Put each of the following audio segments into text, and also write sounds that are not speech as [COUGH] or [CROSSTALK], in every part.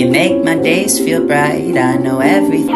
You make my days feel bright. I know everything.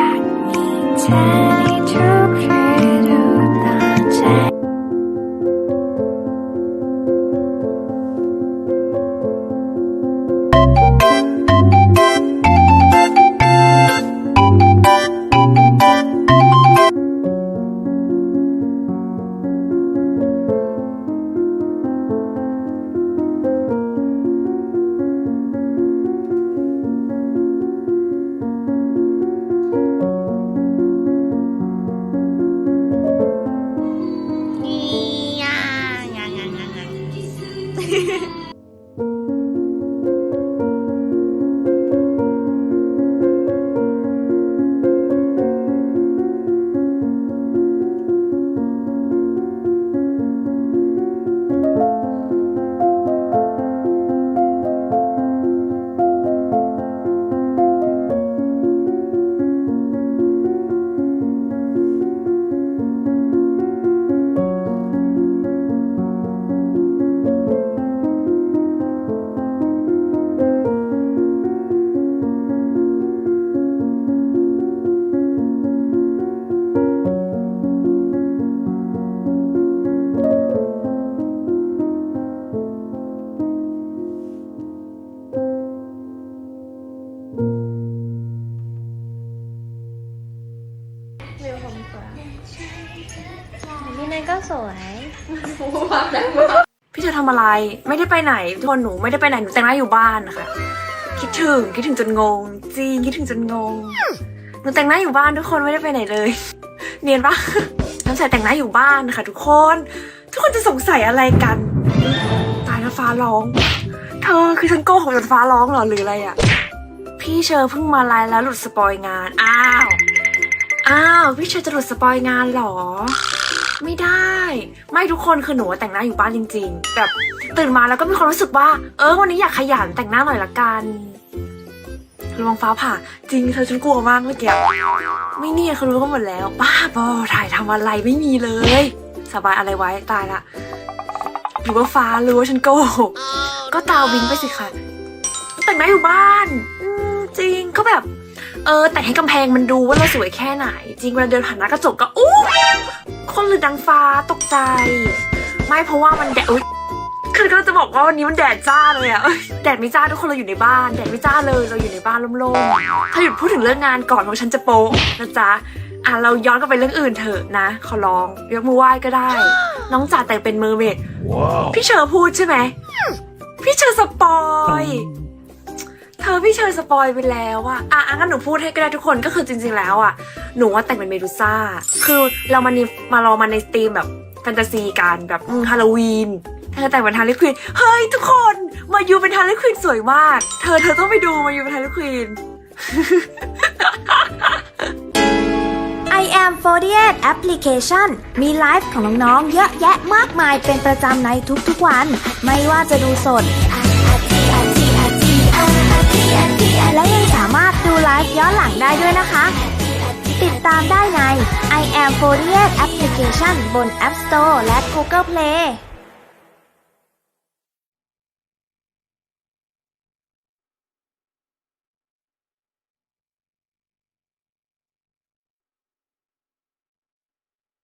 Bye. [LAUGHS] วิวผมสวยนี่นายก็สวยพี่เธอทำอะไร ไม่ได้ไปไหนทุกคนหนูไม่ได้ไปไหนหนูแต่งหน้าอยู่บ้านนะคะคิดถึงคิดถึงจนงงจริงคิดถึงจนงงหนูแต่งหน้าอยู่บ้านทุกคนไม่ได้ไปไหนเลย เนียนปะน้ำใสแต่งหน้าอยู่บ้านนะคะทุกคน ทุกคนจะสงสัยอะไรกัน ตายแล้วฟ้าร้อง เธอคือฉันโกหกจนฟ้าร้องเหรอหรืออะไรอะ่ะพี่เชอร์เพิ่งมาไลน์แล้วหลุดสปอยงาน อ้าว อ้าวพี่เชอร์จะหลุดสปอยงานเหรอ ไม่ได้ ไม่ทุกคนคือหนูแต่งหน้าอยู่บ้านจริง ๆ แบบตื่นมาแล้วก็มีความรู้สึกว่า เออวันนี้อยากขยันแต่งหน้าหน่อยละกันระวังฟ้าผ่า จริงเธอฉันกลัวมากเมื่อกี้ไม่เนี่ยเขารู้กันหมดแล้วบ้าบอถ่ายทำอะไรไม่มีเลย สบายอะไรไว้ตายละหรือว่าฟ้ารู้ว่าฉันโกหกก็ตาวิงไปสิคะแต่งหน้าอยู่บ้านจริงก็แบบ เออ แต่งให้กำแพงมันดูว่าเราสวยแค่ไหน จริงเวลาเดินผ่านหน้ากระจกก็อู้คนหรือนางฟ้าตกใจ ไม่เพราะว่ามันแดดอุ๊ยคือก็จะบอกว่าวันนี้มันแดดจ้าเลยอะเอ้ยแดดไม่จ้าทุกคนเราอยู่ในบ้าน แดดไม่จ้าเลยเราอยู่ในบ้านร่มๆถ้าหยุดพูดถึงเรื่องงานก่อนเพราะฉันจะโป๊ะนะจ๊ะอะเราย้อนกลับไปเรื่องอื่นเถอะนะขอร้องยกมือไหว้ก็ได้ น้องจ๋าแต่งเป็นเมอร์เมดพี่เชอร์พูดใช่ไหมพี่เชอร์สปอยเธอ พี่เชอร์สปอยไปแล้วอะอะอะงั้นหนูพูดให้ก็ได้ทุกคนก็คือจริง ๆ แล้วอะหนูว่าแต่งเป็นเมดูซ่า คือเรามานี่มาเรามาในสตรีมแบบแฟนตาซีกันแบบฮาโลวีนเธอแต่งเป็นฮาร์ลีควินเฮ้ยทุกคนมายูเป็นฮาร์ลีควินสวยมาก เธอเธอต้องไปดูมายูเป็นฮาร์ลีควิน I am 48 Application มีไลฟ์ของน้องๆ เยอะแยะมากมายเป็นประจำในทุกๆวัน ไม่ว่าจะดูสด ได้ด้วยนะคะ ติดตามได้ใน I am f o r i a n Application บน App Store และ Google Play